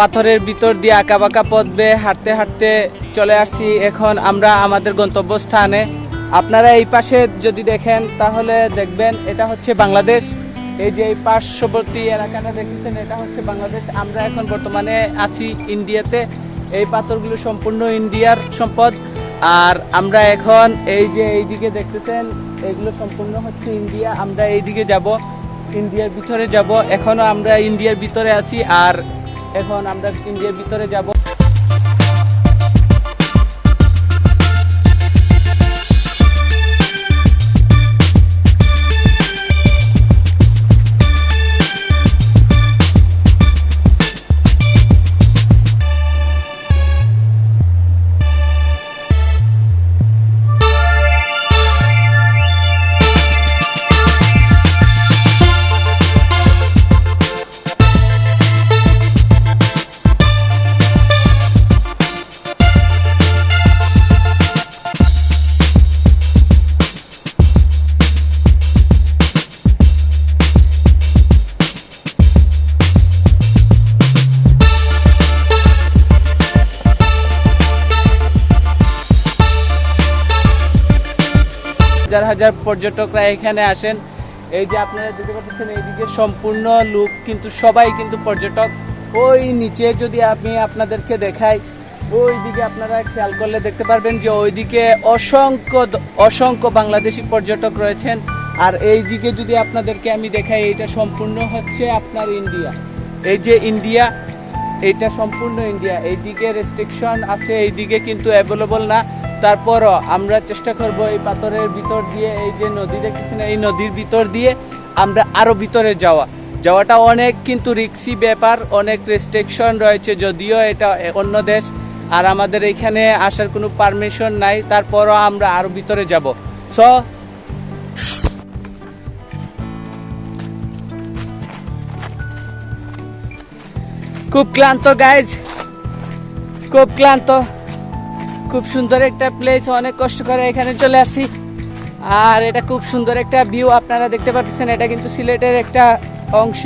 পাথরের ভিতর দিয়ে আঁকা বাঁকা পথ বেয়ে হাঁটতে হাঁটতে চলে আসছি এখন আমরা আমাদের গন্তব্যস্থানে। আপনারা এই পাশে যদি দেখেন, তাহলে দেখবেন এটা হচ্ছে বাংলাদেশ। এই যে এই পার্শ্ববর্তী এলাকাটা দেখেছেন এটা হচ্ছে বাংলাদেশ। আমরা এখন বর্তমানে আছি ইন্ডিয়াতে। এই পাথরগুলো সম্পূর্ণ ইন্ডিয়ার সম্পদ। আর আমরা এখন এই যে এইদিকে দেখতেছেন, এগুলো সম্পূর্ণ হচ্ছে ইন্ডিয়া। আমরা এইদিকে যাব, ইন্ডিয়ার ভিতরে যাব। এখনও আমরা ইন্ডিয়ার ভিতরে আছি। আর এখন আমরা ইন্ডিয়ার ভিতরে যাব। হাজার হাজার পর্যটকরা এখানে আসেন। এই যে আপনারা দেখতে পাচ্ছেন, এইদিকে সম্পূর্ণ লোক কিন্তু সবাই কিন্তু পর্যটক। ওই নিচে যদি আমি আপনাদেরকে দেখাই ওই দিকে আপনারা খেয়াল করলে দেখতে পারবেন যে ওইদিকে অসংখ্য অসংখ্য বাংলাদেশি পর্যটক রয়েছেন। আর এই দিকে যদি আপনাদেরকে আমি দেখাই এটা সম্পূর্ণ হচ্ছে আপনার ইন্ডিয়া। এই যে ইন্ডিয়া এটা সম্পূর্ণ ইন্ডিয়া। এইদিকে রেস্ট্রিকশন আছে, এইদিকে কিন্তু অ্যাভেলেবল না। তারপরও আমরা চেষ্টা করব এই পাথরের ভিতর দিয়ে, এই যে নদী দেখতেছেন, এই নদীর ভিতর দিয়ে আমরা আরও ভিতরে যাওয়া। যাওয়াটা অনেক কিন্তু রিক্সি ব্যাপার, অনেক রেস্ট্রিকশন রয়েছে, যদিও এটা অন্য দেশ। আর আমাদের এখানে আসার কোনো পারমিশন নাই, তারপরও আমরা আরও ভিতরে যাব। সো খুব ক্লান্ত গাইজ খুব ক্লান্ত। খুব সুন্দর একটা প্লেস অনেক কষ্ট করে এখানে চলে আসছি। আর এটা খুব সুন্দর একটা ভিউ আপনারা দেখতে পাচ্ছেন, এটা কিন্তু সিলেটের একটা অংশ।